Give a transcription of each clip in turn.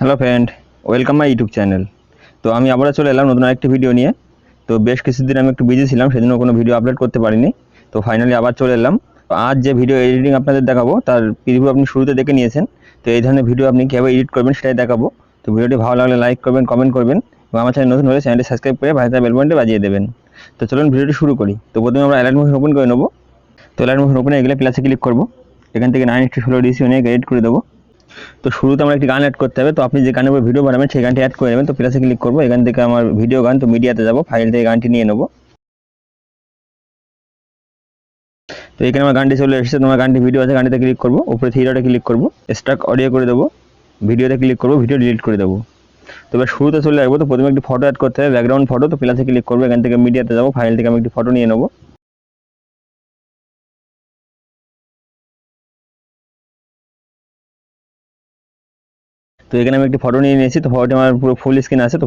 Hello friend welcome my YouTube channel তো আমি আবারও চলে এলাম নতুন আরেকটি ভিডিও নিয়ে। তো বেশ কিছুদিন আমি একটু বিজি ছিলাম, সেজন্য কোনো ভিডিও আপলোড করতে পারিনি। তো ফাইনালি আবার চলে এলাম। তো আজ যে ভিডিও এডিটিং আপনাদের দেখাবো, তার প্রিভিউ আপনি শুরুতে দেখে নিয়েছেন। তো এই ধরনের ভিডিও আপনি কীভাবে এডিট করবেন সেটাই দেখাবো। তো ভিডিওটি ভালো লাগলে লাইক করবেন কমেন্ট করবেন এবং আমার চ্যানেল নতুন হলে চ্যানেলটি সাবস্ক্রাইব করে ভাইতে বেল বাটনটি বাজিয়ে দেবেন। তো চলুন ভিডিওটি শুরু করি। তো প্রথমে আমরা অ্যালার্ট মোশন ওপেন করে নেব। তো অ্যালার্ট মোশন ওপেনে এগুলো প্লাসে ক্লিক করব। এখান থেকে নাইন একটি ষোলো ডিসি নিয়ে এডিট করে দেবো। তো শুরুতে আমার একটি গান অ্যাড করতে হবে। তো আপনি যে গানের উপর ভিডিও বানাবেন, সেই গানটি অ্যাড করে নেবেন। তো প্লাসে ক্লিক করব। এখান থেকে আমার ভিডিও গান, তো মিডিয়াতে যাব। ফাইল থেকে গানটি নিয়ে নেব। তো এখানে আমার গানটি চলে এসেছে। তোমার গানটি ভিডিও আছে, গানটিতে ক্লিক করব। উপরে থিয়েটারে ক্লিক করব। স্টাক অডিও করে দেবো। ভিডিওতে ক্লিক করব। ভিডিও ডিলিট করে দেবো। তো এবার শুরুতে চলে আসব। তো প্রথমে একটি ফটো অ্যাড করতে হবে। ব্যাকগ্রাউন্ড ফটো তো প্লাসে ক্লিক করব। এখান থেকে মিডিয়াতে যাব। ফাইল থেকে আমি একটি ফটো নিয়ে নেব। তো এখানে আমি একটি ফটো নিয়ে নিয়েছি, তো ফটোটি আমার পুরো ফুল স্ক্রিন আছে, তো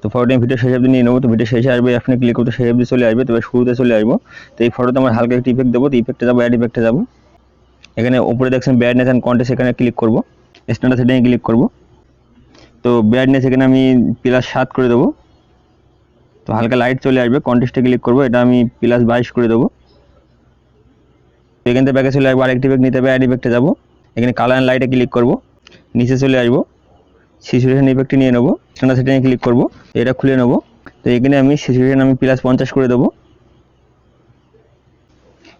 তো ফটোটি আমি ভিডিও শেষ অবধি নিয়ে নেব, তো ভিডিও শেষে আসবে, আপনি ক্লিক করতে শেষ অবধি চলে আসবে তবে শুরুতে চলে আসব। তো এই ফটোতে আমার হালকা একটি ইফেক্ট দেবো, তো ইফেক্টে যাব অ্যাড ইফেক্টে যাব এখানে উপরে দেখছেন ব্যাডনেস অ্যান্ড কন্টেস্ট এখানে ক্লিক করব। স্ট্যান্ডার্ড সেটিংয়ে ক্লিক করব। তো ব্যাডনেস এখানে আমি প্লাস সাত করে দেবো। তো হালকা লাইট চলে আসবে কন্টেস্টে ক্লিক করব, এটা আমি প্লাস বাইশ করে দেবো। এখান থেকে ব্যাকে চলে আসব, আরেকটি ইফেক্ট নিতে হবে অ্যাড ইফেক্টে যাব। এখানে কালার অ্যান্ড লাইটে ক্লিক করব। নিচে চলে আসব। সিচুয়েশন ইফেক্টটি নিয়ে নেব। স্ট্যান্ডার্ড সেটিংয়ে ক্লিক করব। এটা খুলে নেব। তো এখানে আমি সিচুয়েশন আমি প্লাস পঞ্চাশ করে দেবো।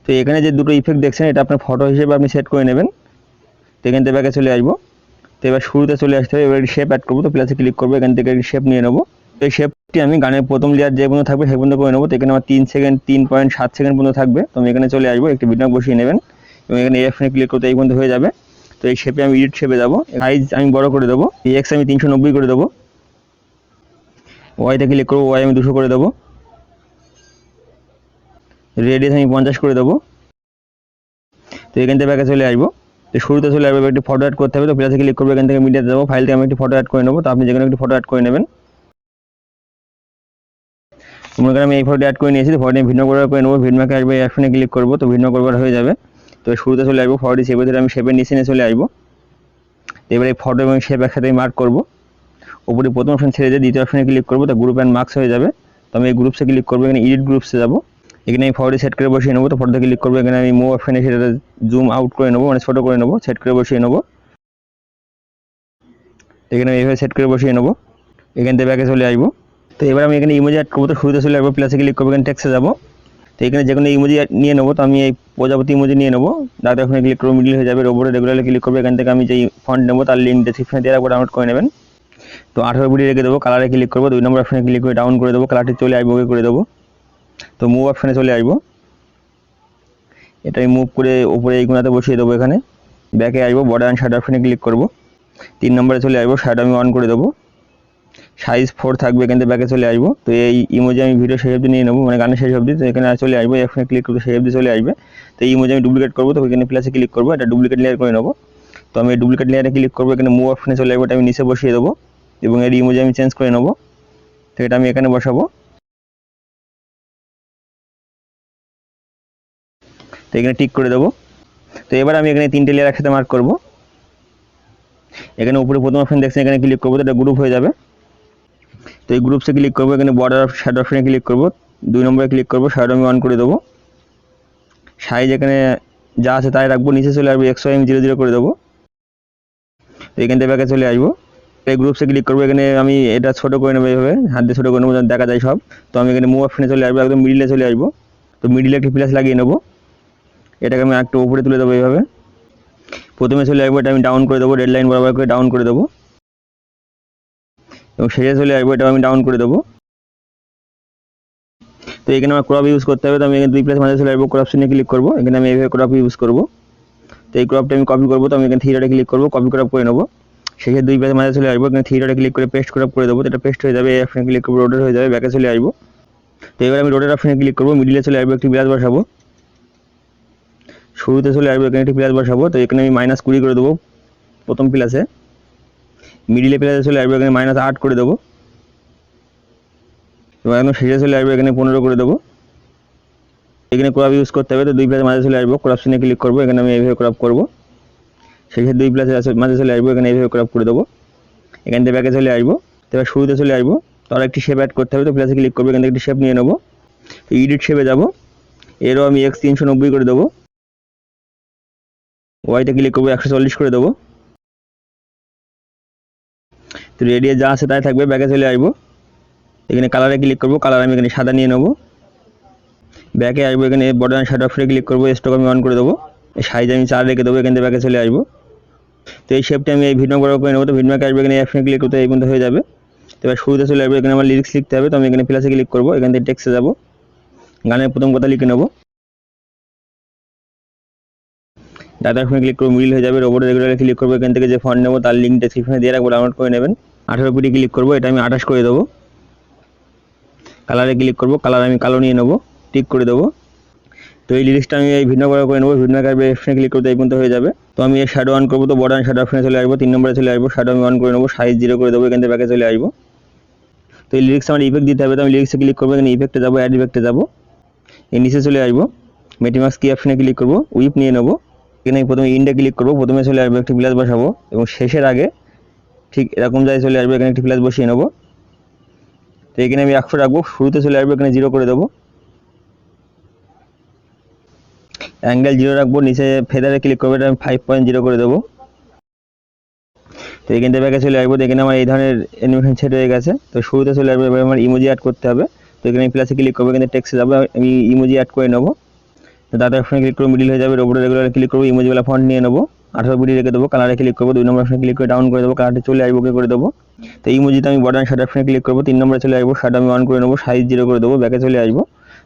তো এখানে যে দুটো ইফেক্ট দেখছেন, এটা আপনার ফটো হিসেবে আপনি সেট করে নেবেন। তো এখান থেকে ব্যাকে চলে আসব। তো এবার শুরুতে চলে আসতে হবে। এবার শেপ অ্যাড করব। তো প্লাসে ক্লিক করব। এখান থেকে শেপ নিয়ে নেব। তো এই শেপটি আমি গানের প্রথম লেয়ার যে পর্যন্ত থাকবে সে পর্যন্ত করে নেব। তো এখানে আমার তিন সেকেন্ড তিন পয়েন্ট সাত সেকেন্ড পর্যন্ত থাকবে। তো আমি এখানে চলে আসব। একটি ভিডিও বসিয়ে নেবেন। এবং এখানে এফনে ক্লিক করতে এই পর্যন্ত হয়ে যাবে। তো এই শেপে আমি এডিট শেপে যাব। সাইজ আমি বড় করে দেবো এক্স আমি তিনশো নব্বই করে দেবো। ওয়াইতে ক্লিক করব ওয়াই আমি দুশো করে দেবো। রেডিয়াস আমি পঞ্চাশ করে দেবো। তো এখান থেকে চলে আসব। তো শুরুতে চলে আসবে, একটি ফটো অ্যাড করতে হবে। তো প্লাসে ক্লিক করব, এখান থেকে মিডিয়াতে যাব। ফাইল থেকে আমি একটি ফটো অ্যাড করে নেব। তো আপনি যেখানে একটি ফটো অ্যাড করে নেবেন। মনে করেন আমি এই ফটো অ্যাড করে নিয়েছি। তো ফটো ভিন্ন করে করে নেব। ভিডমাকে আসবে অ্যাকশনে ক্লিক করব। তো ভিন্ন করবার হয়ে যাবে। তো শুরুতে চলে আসব ফটোটি সেভে ধরে আমি শেপের নিচে নিয়ে চলে আসব। তো এবার ফটো এবং শেপ একসাথে মার্ক করব। উপরে প্রথম অপশন ছেড়ে দিয়ে দ্বিতীয় অপশনে ক্লিক করব, তো গ্রুপ অ্যান্ড মার্কস হয়ে যাবে। তো আমি এই গ্রুপসে ক্লিক করব, এখানে এডিট গ্রুপসে যাব। এখানে আমি ফটোটি সেট করে বসিয়ে নেব, তো ফটোতে ক্লিক করব, এখানে আমি মো অপশনে সেটা জুম আউট করে নেব মানে ছোটো করে নেব সেট করে বসিয়ে নেব। এখানে আমি এইভাবে সেট করে বসিয়ে নেব। এখান থেকে ব্যাকে চলে আসব। তো এবার আমি এখানে ইমোজি অ্যাড করব, তো শুরুতে চলে আসব প্লাসে ক্লিক করব, এখানে টেক্সে যাব। তো এখানে যে কোনো ইমোজি নিয়ে নেব, তো আমি এই প্রজাপতি ইমোজি নিয়ে নেব। ডাক্তার ওখানে ক্লিক করব মিডিল হয়ে যাবে। ওপরে রেগুলারলি ক্লিক করব, এখান থেকে আমি যেই ফন্ট নেব, তার লিঙ্ক ডিসক্রিপশনে দিয়ে রাখব ডাউনলোড করে নেবেন। তো আঠারো বিডি রেখে দেবো কালারে ক্লিক করব, দুই নম্বর অপশনে ক্লিক করে ডাউন করে দেবো কালারটি চলে আসব, ওকে করে দেবো। তো মুভ অপশনে চলে আসব। এটা মুভ করে উপরে এই কোনাতে বসিয়ে দেবো এখানে। ব্যাকে আসব বর্ডার অ্যান্ড শার্ট অপশনে ক্লিক করব। তিন নম্বরে চলে আসব শার্ট আমি অন করে দেবো। সাইজ ফোর থাকবে, এখান থেকে ব্যাকে চলে আসব। তো এই ইমোজি আমি ভিডিও শেষ অবধি নিয়ে নেব মানে গানের শেষ অবধি। তো এখানে চলে আসব, এখানে ক্লিক করব, সেই অবধি চলে আসবে। তো এই ইমোজি আমি ডুপ্লিকেট করব, তো এখানে প্লাসে ক্লিক করব, এটা ডুপ্লিকেট লেয়ার করে নেব। তো আমি ডুপ্লিকেট লেয়ারে ক্লিক করব, এখানে মুভ অপশনে চলে আসব আমি নিচে বসিয়ে দেবো। এবং এর ইমোজি আমি চেঞ্জ করে নেব। তো এটা আমি এখানে বসাবো। তো এখানে টিক করে দেবো। তো এবার আমি এখানে তিনটে লেয়ার একসাথে মার্ক করব। এখানে উপরে প্রথম অপশন দেখছেন, এখানে ক্লিক করব, তো এটা গ্রুপ হয়ে যাবে। তো এই গ্রুপসে ক্লিক করব, এখানে বর্ডার শ্যাডো অপশনে ক্লিক করব। দুই নম্বরে ক্লিক করব শ্যাডো আমি অন করে দেবো। সাইজ এখানে যা আছে তাই রাখব, নিচে চলে আসব একশো এম জিরো জিরো করে দেবো। তো এখান থেকে ব্যাকে চলে আসব। এই গ্রুপসে ক্লিক করব, এখানে আমি এটা ছোটো করে নেব এইভাবে, হাত দিয়ে ছোটো করে নেব দেখা যায় সব। তো আমি এখানে মুভ অপশনে চলে আসব, একদম মিডিলে চলে আসব। তো মিডিলে একটি প্লাস লাগিয়ে নেব। এটাকে আমি একটু উপরে তুলে দেবো এইভাবে। প্রথমে চলে আসব, এটা আমি ডাউন করে দেবো রেড লাইন বরাবর করে ডাউন করে দেবো। এবং শেষে চলে আসব এটা আমি ডাউন করে দেবো। তো এখানে আমার ক্রপ ইউজ করতে হবে, তো আমি এখানে দুই প্লাস মাঝে চলে আসব ক্রপ সিনে ক্লিক করব। এখানে আমি এইভাবে ক্রপ ইউজ করব। তো এই ক্রপটা আমি কপি করব, তো আমি এখানে থ্রিডে ক্লিক করব কপি ক্রপ করে নেব। শেষে দুই প্লাস মাঝে চলে আসব, এখানে থিয়েটারে ক্লিক করে পেস্ট ক্রপ করে দেবো, তো এটা পেস্ট হয়ে যাবে, এই অপশনে ক্লিক করব রোডের হয়ে যাবে ব্যাকে চলে আসব। তো এবার আমি রোডের অপশনে ক্লিক করব মিডিলে চলে আসব, একটি প্লাস বসাবো। শুরুতে চলে আসব, এখানে একটি প্লাস বসাবো, তো এখানে আমি মাইনাস কুড়ি করে দেবো, প্রথম প্লাসে মিডিলে প্লাসে চলে আসবে, এখানে মাইনাস আট করে দেবো। এবং একদম শেষে চলে আসব, এখানে পনেরো করে দেবো। এখানে ক্রপ ইউজ করতে হবে, তো দুই প্লাসে মাঝে চলে আসব। ক্রপ সিনে ক্লিক করব, এখানে আমি এইভাবে ক্রপ করব। শেষে দুই প্লাসে মাঝে চলে আসব, এখানে এইভাবে ক্রপ করে দেবো। এখান থেকে ব্যাকে চলে আসব এবার শুরুতে চলে আসব। তো আর একটি শেপ অ্যাড করতে হবে, তো প্লাসে ক্লিক করব, এখান থেকে একটি শেপ নিয়ে নেব। এডিট শেপে যাব। এরও আমি এক্স তিনশো নব্বই করে দেবো। ওয়াইতে ক্লিক করব, একশো চল্লিশ করে দেবো। তো রেডিয়ে যা আছে তাই থাকবে ব্যাকে চলে আসব। এখানে কালারে ক্লিক করব কালার আমি এখানে সাদা নিয়ে নেব। ব্যাকে আসব এখানে বর্ডার শার্ট অপশনে ক্লিক করব স্টক আমি অন করে দেবো। সাইজ আমি চার রেখে দেবো, এখান থেকে ব্যাকে চলে আসব। তো এই শেপটা আমি এই ভিডিও বড় করে নেব, তো ভিডিওকে আসবে এখানে অ্যাপশনে ক্লিক করতে এই পর্যন্ত হয়ে যাবে। তো এবার শুরুতে চলে আসবে, এখানে আমার লিরিক্স লিখতে হবে, তো আমি এখানে প্লাসে ক্লিক করব, এখান থেকে টেক্সটে যাব। গানের প্রথম কথা লিখে নেব। ডাটা ফোনে ক্লিক করব, মিল হয়ে যাবে রোবট রেগুলারে ক্লিক করব, এখান থেকে যে ফন্ট নেব, তার লিঙ্ক ডেসক্রিপশনে দিয়ে রাখব ডাউনলোড করে নেবেন। আঠারো পিটি ক্লিক করব, এটা আমি আঠাশ করে দেবো। কালারে ক্লিক করব কালার আমি কালো নিয়ে নেব টিক করে দেবো। তো এই লিরিক্সটা আমি এই ভিন্ন করে করে নেব, ভিন্ন কারবে অপশনে ক্লিক করতে এই পর্যন্ত হয়ে যাবে। তো আমি এই শ্যাডো অন করব, তো বর্ডার শ্যাডো অপশনে চলে আসব, তিন নম্বরে চলে আসব শ্যাডো আমি অন করে নেব সাইজ জিরো করে দেবো, এখান থেকে ব্যাকে চলে আসব। তো এই লিরিক্স আমার ইফেক্ট দিতে হবে, তো আমি লিরিক্সে ক্লিক করব, এখানে ইফেক্টে যাব অ্যাড ইফেক্টে যাব। এই নিচে চলে আসব মেটিমাক্স কি অপশনে ক্লিক করব উইপ নিয়ে নেব। এখানে প্রথমে ইন্ডে ক্লিক করব, প্রথমে চলে আসব, একটি প্লাস বসাবো, এবং শেষের আগে ঠিক এরকম জায়গায় চলে আসবে, এখানে একটি প্লাস বসিয়ে নেব। তো এখানে আমি একশো রাখব, শুরুতে চলে আসবে, এখানে জিরো করে দেবো। অ্যাঙ্গেল জিরো রাখব, নিচে ফেদারে ক্লিক করব, এটা আমি ফাইভ পয়েন্ট জিরো করে দেবো। তো এখান থেকে চলে আসব এখানে আমার এই ধরনের অ্যানিমেশন সেট হয়ে গেছে। তো শুরুতে চলে আসবে, এবার আমার ইমোজি অ্যাড করতে হবে। তো এখানে আমি প্লাসে ক্লিক করব, এখানে টেক্সে যাব, আমি ইমোজি অ্যাড করে নেব। তো তাতে অপশনে ক্লিক করব মিডিল হয়ে যাবে রোবটে রেগুলার ক্লিক করব ইমোজিওয়ালা ফন্ট নিয়ে নেব আঠারো বিডি রেখে দেবো কালারে ক্লিক করব, দুই নম্বর অপশনে ক্লিক করে ডাউন করে দেবো কালারটি চলে আসব ওকে করে দেবো। তো ইমোজিতে আমি বর্ডার শার্ট অপশনে ক্লিক করব, তিন নম্বরে চলে আসব শার্ট আমি অন করে নেব সাইজ জিরো করে দেবো ব্যাকে চলে আসব।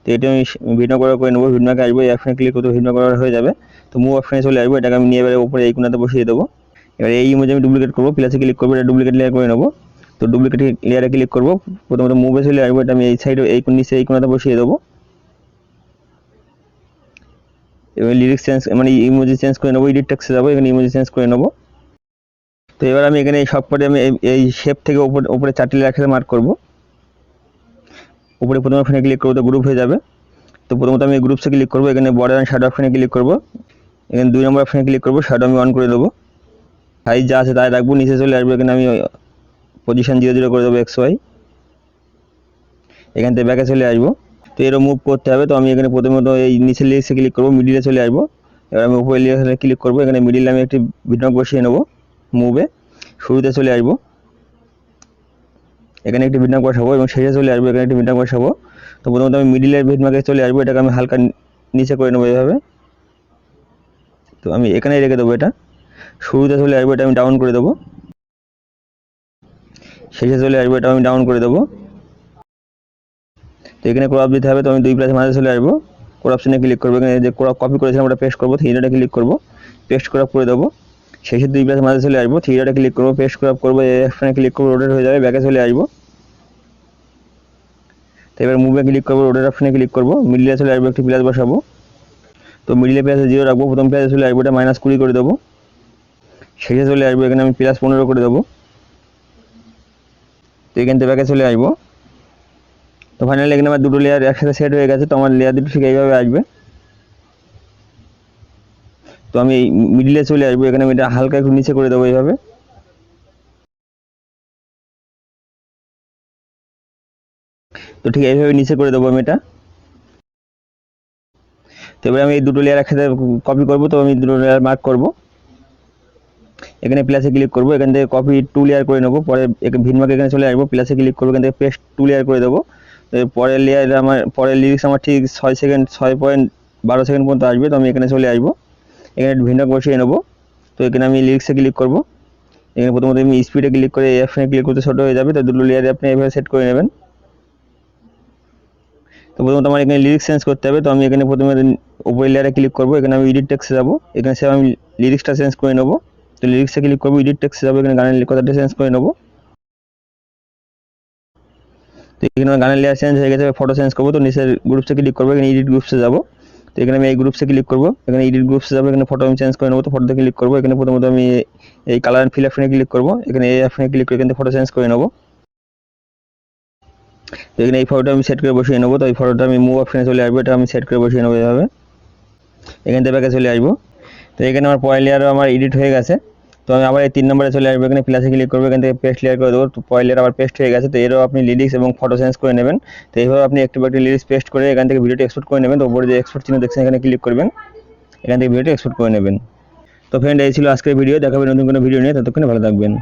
তো এটা আমি ভিডিও করার করে নেব ভিডিওকে আসব, এই অপশনে ক্লিক করতে ভিডিও করার হয়ে যাবে। তো মুভ অপশনে চলে আসব, এটাকে আমি নিয়ে এবারে উপরে এই কোনাতে বসিয়ে দেবো। এবার এই ইমোজি আমি ডুপ্লিকেট করব প্লাসে ক্লিক করব, এটা ডুপ্লিকেট লেয়ার করে নেব। তো ডুপ্লিকেট লেয়ারে ক্লিক করব, প্রথমত মুভে চলে আসব, এটা আমি এই সাইডে এই নিচে এই কোনাতে বসিয়ে দেবো। এবার লিরিক্স চেঞ্জ মানে ইমোজি চেঞ্জ করে নেব এডিট টেক্সে যাব, এখানে ইমোজি চেঞ্জ করে নেব। তো এবার আমি এখানে সব কটা আমি এই- শেপ থেকে উপরে উপরে চারটি একসাথে মার্ক করব। উপরে প্রথমে অপশনে ক্লিক করব, তো গ্রুপ হয়ে যাবে। তো প্রথমত আমি গ্রুপসে ক্লিক করব, এখানে বর্ডার অ্যান্ড শ্যাডো অপশনে ক্লিক করব। এখানে দুই নম্বর অপশনে ক্লিক করব শ্যাডো আমি অন করে দেবো। সাইজ যা আছে তাই রাখব, নিচে চলে আসব, এখানে আমি পজিশন জিরো জিরো করে দেবো এক্স ওয়াই এখান থেকে ব্যাকে চলে আসব। তো এরকম মুভ করতে হবে। তো আমি এখানে প্রথমত এই নিচের লিস্টে ক্লিক করব মিডিলে চলে আসব। এবার আমি উপরে লিস্টে ক্লিক করব। এখানে মিডিলে আমি একটি ভিডিও বসিয়ে নেব মুভে শুরুতে চলে আসব। এখানে একটি ভিডিও বসাবো এবং শেষে চলে আসব। এখানে একটি ভিডিও বসাবো। তো প্রথমত আমি মিডিলের ভিডমাকে চলে আসব। এটাকে আমি হালকা নিচে করে নেব এইভাবে তো আমি এখানেই রেখে দেবো এটা। শুরুতে চলে আসব, এটা আমি ডাউন করে দেবো। শেষে চলে আসব, এটা আমি ডাউন করে দেবো। তো এখানে ক্রপ দিতে হবে, তো আমি দুই প্লাস মাঝে চলে আসব। ক্রপশনে ক্লিক করব, এখানে যে ক্রপ কপি করেছিলাম ওটা পেস্ট করব থ্রিডাটা ক্লিক করব পেস্ট ক্রপ করে দেবো। শেষে দুই প্লাস মাঝে চলে আসব থ্রিডাটা ক্লিক করব পেস্ট ক্রপ করব অপশনে ক্লিক করব রোটেট হয়ে যাবে ব্যাকে চলে আসব। তো এবার মুভে ক্লিক করব রোটের অপশনে ক্লিক করব মিডিলে চলে আসব, একটি প্লাস বসাবো। তো মিডিলে প্লাসে জিরো রাখব, প্রথম প্লাসে চলে আসব, এটা মাইনাস কুড়ি করে দেবো। শেষে চলে আসব, এখানে আমি প্লাস পনেরো করে দেবো। তো এখান থেকে ব্যাকে চলে আসব। তো ফাইনালি এখানে আমার দুটো লেয়ার একসাথে সেট হয়ে গেছে, তো আমার লেয়ার দুটো ঠিক এইভাবে আসবে। তো আমি এই মিডিলে চলে আসব, এখানে আমি এটা হালকা একটু নিচে করে দেবো এইভাবে। তো ঠিক এইভাবে নিচে করে দেবো আমি এটা। তো এবার আমি এই দুটো লেয়ার একসাথে কপি করব, তো আমি দুটো লেয়ার মার্ক করব। এখানে প্লাসে ক্লিক করব, এখান থেকে কপি টু লেয়ার করে নেব, পরে ভিনমার্ক এখানে চলে আসব প্লাসে ক্লিক করব, এখান থেকে পেস্ট টু লেয়ার করে দেবো। পরের লেয়ার আমার, পরের লিরিক্স আমার ঠিক ছয় সেকেন্ড ছয় পয়েন্ট বারো সেকেন্ড পর্যন্ত আসবে, তো আমি এখানে চলে আসব। এখানে ভিন্ন বসিয়ে নেব। তো এখানে আমি লিরিক্সে ক্লিক করব। এখানে প্রথমত আমি স্পিডে ক্লিক করে অপশনে ক্লিক করতে ছোটো হয়ে যাবে, তো দুটো লেয়ারে আপনি এভাবে সেট করে নেবেন। তো প্রথমত আমার এখানে লিরিক্স চেঞ্জ করতে হবে, তো আমি এখানে প্রথমে উপরে লেয়ারে ক্লিক করব। এখানে আমি এডিট টেক্সে যাব। এখানে সে আমি লিরিক্সটা চেঞ্জ করে নেব। তো লিরিক্সে ক্লিক করব এডিট টেক্সে যাব, এখানে গানের কথাটা চেঞ্জ করে নেব। তো এখানে আমার গানের লেয়ার চেঞ্জ হয়ে গেছে ফটো চেঞ্জ করব তো, নিচের গ্রুপসে ক্লিক করব, এখানে এডিট গ্রুপসে যাব। তো এখানে আমি এই গ্রুপসে ক্লিক করব, এখানে এডিট গ্রুপসে যাব, এখানে ফটো আমি চেঞ্জ করে নেব, তো ফটোতে ক্লিক করব, এখানে প্রথমত আমি এই কালার ফিল অপশনে ক্লিক করব, এখানে এই অপশনে ক্লিক করে এখান ফটো চেঞ্জ করে নেব। তো এখানে এই ফটোটা আমি সেট করে বসিয়ে নেব, তো এই ফটোটা আমি মুভ অপশনে চলে আসব, এটা আমি সেট করে বসিয়ে নেব এভাবে এখান থেকে ব্যাকে চলে আসব। তো এখানে আমার পয়ের লেয়ারও আমার এডিট হয়ে গেছে। তো আমি আবার এই তিন নম্বরে চলে আসব। এখানে প্লাসে ক্লিক করব, এখান থেকে পেস্ট ক্লিয়ার করে দেবো। তো পয়লের আবার পেস্ট হয়ে গেছে। তো এরও আপনি লিরিক্স এবং ফটো চেঞ্জ করে নেবেন। তো এইভাবে আপনি একটু একটু লিরিক্স পেস্ট করে এখান থেকে ভিডিওটি এক্সপোর্ট করে নেবেন। তো উপরে যে এক্সপোর্ট চিহ্ন দেখছেন, এখানে ক্লিক করবেন। এখান থেকে ভিডিওটি এক্সপোর্ট করে নেবেন। তো ফ্রেন্ড এই ছিল আজকের ভিডিও দেখাবেন নতুন কোনো ভিডিও নিয়ে। ততক্ষণে ভালো থাকবেন।